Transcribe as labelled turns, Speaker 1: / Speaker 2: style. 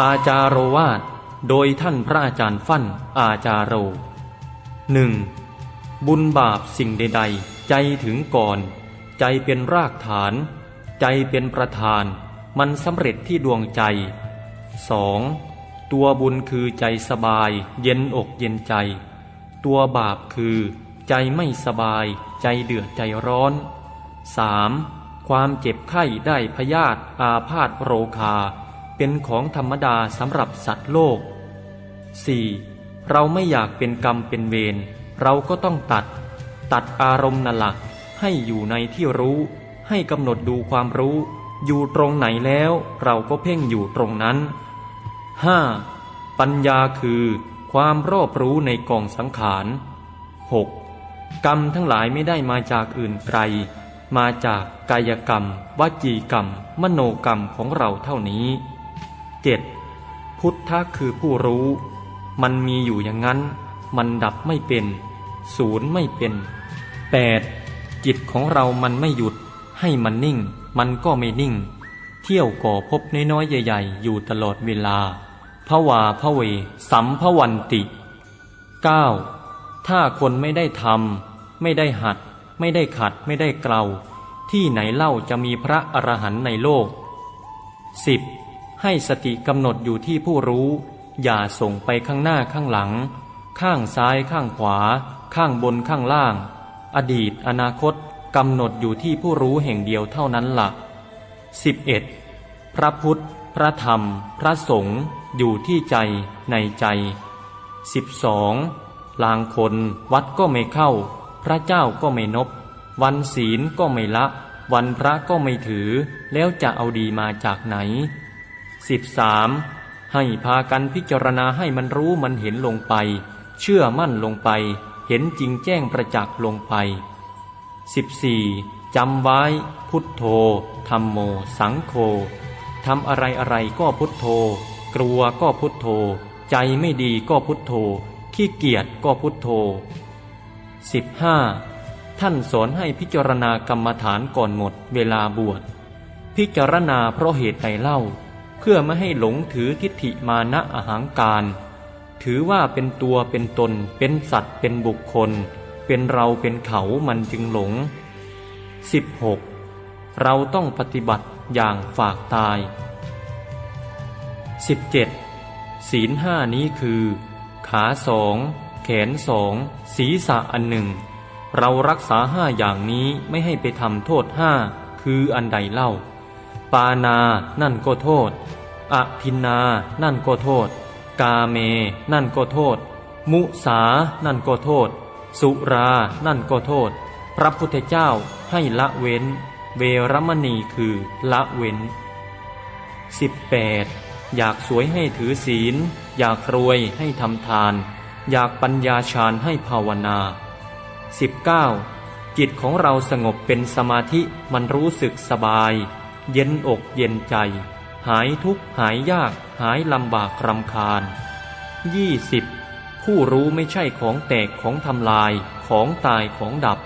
Speaker 1: อาจารโรวาทโดยท่านพระอาจารย์ฟั่นอาจารโรหนึ่งบุญบาปสิ่งใด ๆ ใจถึงก่อน ใจเป็นรากฐาน ใจเป็นประธาน มันสำเร็จที่ดวงใจ 2. ตัวบุญคือใจสบาย เย็นอกเย็นใจ ตัวบาปคือ ใจไม่สบาย ใจเดือดใจร้อน 3. ความเจ็บไข้ได้พยาธิอาพาธโรคา เป็นของธรรมดาสำหรับสัตว์โลก 4. เราไม่อยากเป็นกรรมเป็นเวรเราก็ต้องตัด ตัดอารมณ์นั่นละให้อยู่ในที่รู้ ให้กำหนดดูความรู้ อยู่ตรงไหนแล้วเราก็เพ่งอยู่ตรงนั้น 5. ปัญญาคือ ความรอบรู้ในกองสังขาร 6. กรรมทั้งหลายไม่ได้มาจากอื่นไกล มาจากกายกรรม วจีกรรม มโนกรรมของเราเท่านี้ 7. พุทธะคือผู้รู้ มันมีอยู่อย่างนั้น มันดับไม่เป็น ศูนย์ไม่เป็น 8. จิตของเรามันไม่หยุด ให้มันนิ่ง มันก็ไม่นิ่ง เที่ยวก่อพบน้อยๆใหญ่ ๆ อยู่ตลอดเวลาพระวาพระเว สัมภวันติ 9. ถ้าคนไม่ได้ทำไม่ได้หัด ไม่ได้ขัดไม่ได้เกลาที่ไหนเล่าจะมีพระอรหันต์ในโลก 10. ให้สติกำหนดอยู่ที่ผู้รู้ อย่าส่งไปข้างหน้าข้างหลัง ข้างซ้ายข้างขวา ข้างบนข้างล่าง อดีตอนาคตกำหนดอยู่ที่ผู้รู้แห่งเดียวเท่านั้นละ่ะ 11. พระพุทธ พระธรรม พระสงฆ์อยู่ที่ใจในใจ 12. ลางคนวัดก็ไม่เข้า พระเจ้าก็ไม่นบ วันศีลก็ไม่ละ วันพระก็ไม่ถือ แล้วจะเอาดีมาจากไหน 13. ให้พากันพิจารณาให้มันรู้มันเห็นลงไป เชื่อมั่นลงไป เห็นจริงแจ้งประจักษ์ลงไป 14. จำไว้ พุทโธธรรมโม สังโฆทำอะไรอะไรก็พุทโธ กลัวก็พุทโธ ใจไม่ดีก็พุทโธ ขี้เกียจก็พุทโธ 15. ท่านสอนให้พิจารณากรรมฐานก่อนหมดเวลาบวช พิจารณาเพราะเหตุใดเล่า พื่อไม่ให้หลงถือทิฏฐิมานะอาหางการ ถือว่าเป็นตัวเป็นตน เป็นสัตว์ เป็นบุคคล เป็นเราเป็นเขามันจึงหลง 16. เราต้องปฏิบัติอย่างฝากตาย 17. ศีลห้านี้คือ ขาสองแขนสองศีรษะอันหนึ่ง เรารักษาห้าอย่างนี้ไม่ให้ไปทำโทษห้าคืออันใดเล่า ปานา นั่นก็โทษอทินนา นั่นก็โทษ กาเม นั่นก็โทษ มุสา นั่นก็โทษ สุรา นั่นก็โทษ พระพุทธเจ้าให้ละเว้น เวรมณีคือละเว้น 18. อยากสวยให้ถือศีล อยากรวยให้ทำทาน อยากปัญญาฌานให้ภาวนา 19. จิตของเราสงบเป็นสมาธิมันรู้สึกสบาย เย็นอกเย็นใจ หายทุกข์หายยากหายลำบากรำคาญ 20. ผู้รู้ไม่ใช่ของแตกของทำลายของตายของดับ